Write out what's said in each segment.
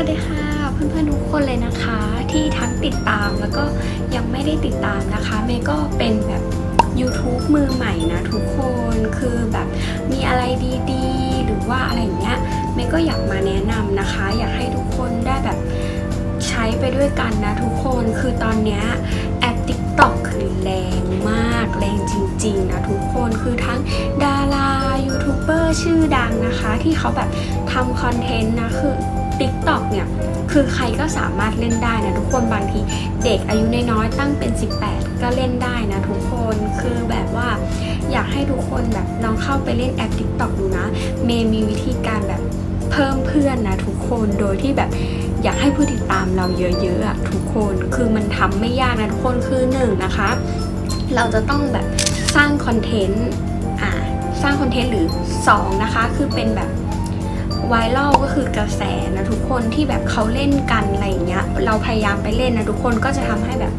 วัสดีค่ะเพื่อนๆทุกคนเลยนะคะ ที่ทั้งติดตามแล้วก็ยังไม่ได้ติดตามนะคะเมย์ก็เป็นแบบ YouTube มือใหม่นะทุกคนคือแบบมีอะไรดีๆ หรือว่าอะไรอย่างเงี้ยเมย์ก็อยากมาแนะนำนะคะ อยากให้ทุกคนได้แบบใช้ไปด้วยกันนะทุกคนคือตอนเนี้ยแอป TikTok คือแรงมากแรงจริงๆนะทุกคนคือทั้งดารายูทูบเบอร์ชื่อดังนะคะ ที่เขาแบบทำคอนเทนต์นะคือ TikTok เนี่ยคือใครก็สามารถเล่นได้นะทุกคนบางทีเด็กอายุน้อยๆตั้งเป็น 18 ก็เล่นได้นะทุกคนคือแบบว่าอยากให้ทุกคนแบบลองเข้าไปเล่นแอป TikTok ดูนะ เมย์มีวิธีการแบบเพิ่มเพื่อนนะทุกคนโดยที่แบบอยากให้ผู้ติดตามเราเยอะๆอะทุกคนคือมันทำไม่ยากนะทุกคนคือหนึ่งนะคะ เราจะต้องแบบสร้างคอนเทนต์อ่าสร้างคอนเทนต์หรือสองนะคะ คือเป็นแบบ ไวรัลก็คือกระแสนะทุกคนที่แบบเขาเล่นกันอะไรอย่างเงี้ย เราพยายามไปเล่นนะทุกคนก็จะทำให้แบบ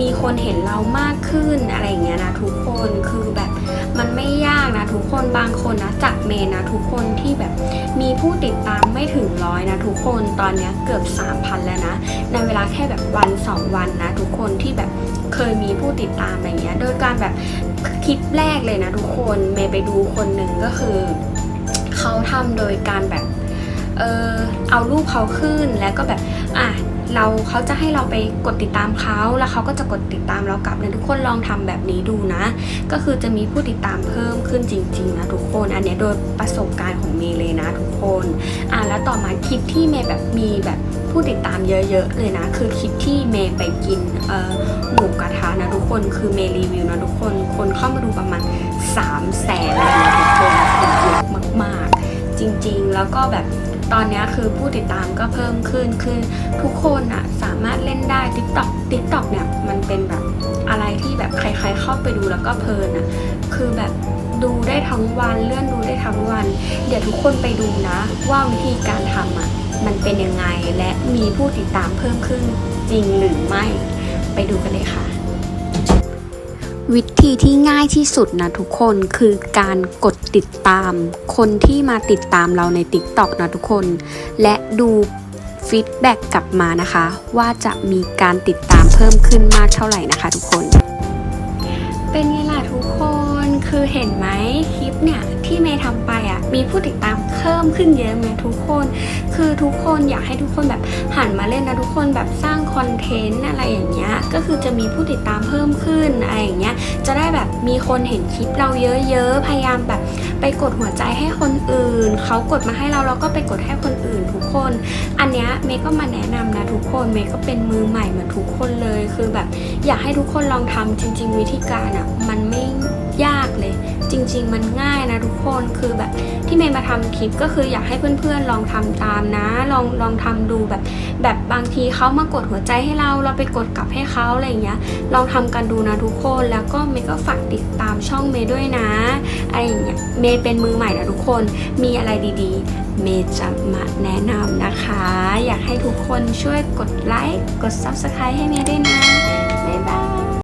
มีคนเห็นเรามากขึ้นอะไรอย่างเงี้ยนะทุกคนคือแบบมันไม่ยากนะทุกคนบางคนนะจากเมนนะทุกคนที่แบบมีผู้ติดตามไม่ถึงร้อยนะทุกคนตอนเนี้ยเกือบ 3,000 แล้วนะในเวลาแค่แบบวัน 2 วันนะทุกคนที่แบบเคยมีผู้ติดตามอะไรเงี้ยโดยการแบบคลิปแรกเลยนะทุกคนเมย์ไปดูคนหนึ่งก็คือ เขาทำโดยการแบบเออเอารูปเขาขึ้นแล้วก็แบบอะเราเขาจะให้เราไปกดติดตามเขาแล้วเขาก็จะกดติดตามเรากลับนะทุกคนลองทำแบบนี้ดูนะ ก็คือจะมีผู้ติดตามเพิ่มขึ้นจริงๆนะทุกคนอันเนี้ยโดยประสบการณ์ของเมย์เลยนะทุกคนอะแล้วต่อมาคลิปที่เมย์แบบมีแบบผู้ติดตามเยอะๆเลยนะ คือคลิปที่เมย์ไปกินเอ่อหมูกระทะนะทุกคนคือเมย์รีวิวนะทุกคนคนเข้ามาดูประมาณ3 0 0แสนเลยนะ ริง ๆ แล้วก็แบบตอนนี้คือผู้ติดตามก็เพิ่มขึ้นคือทุกคนอะสามารถเล่นได้ TikTok TikTok เนี่ยมันเป็นแบบอะไรที่แบบใคร ๆ เข้าไปดูแล้วก็เพลินอะคือแบบดูได้ทั้งวันเลื่อนดูได้ทั้งวัน เดี๋ยวทุกคนไปดูนะ ว่าวิธีการทำอะมันเป็นยังไงและมีผู้ติดตามเพิ่มขึ้นจริงหรือไม่ ไปดูกันเลยค่ะ วิธีที่ง่ายที่สุดนะทุกคนคือการกดติดตาม คนที่มาติดตามเราใน TikTok นะทุกคน และดูฟีดแบ็กกลับมานะคะ ว่าจะมีการติดตามเพิ่มขึ้นมากเท่าไหร่นะคะทุกคน เป็นไงล่ะทุกคนคือเห็นไหมคลิปเนี่ยที่เมย์ทำไปอะมีผู้ติดตามเพิ่มขึ้นเยอะไหมทุกคน คือทุกคนอยากให้ทุกคนแบบหันมาเล่นนะทุกคนแบบสร้างคอนเทนต์อะไรอย่างเงี้ย ก็คือจะมีผู้ติดตามเพิ่มขึ้นอะไรอย่างเงี้ยจะได้แบบมีคนเห็นคลิปเราเยอะๆพยายามแบบไปกดหัวใจให้คนอื่นเขากดมาให้เราเราก็ไปกดให้คนอื่นทุกคน อันเนี้ยเมย์ก็มาแนะนำนะทุกคนเมย์ก็เป็นมือใหม่เหมือนทุกคนเลยคือแบบ อยากให้ทุกคนลองทำจริง ๆ วิธีการอะมันไม่ยากเลย จริง ๆ มันง่ายนะทุกคนคือแบบที่เมย์มาทำคลิปก็คืออยากให้เพื่อนๆลองทำตามนะ ลองลองทำดูแบบ แบบบางทีเขามากดหัวใจให้เราเราไปกดกลับให้เขาอะไรอย่างเงี้ยลองทำกันดูนะทุกคนแล้วก็เมย์ก็ฝากติดตามช่องเมย์ด้วยนะอะไรอย่างเงี้ยเมย์เป็นมือใหม่นะทุกคนมีอะไรดีๆ เมย์จะมาแนะนำนะคะ อยากให้ทุกคนช่วยกดไลค์กด Subscribe ให้เมย์ด้วยนะ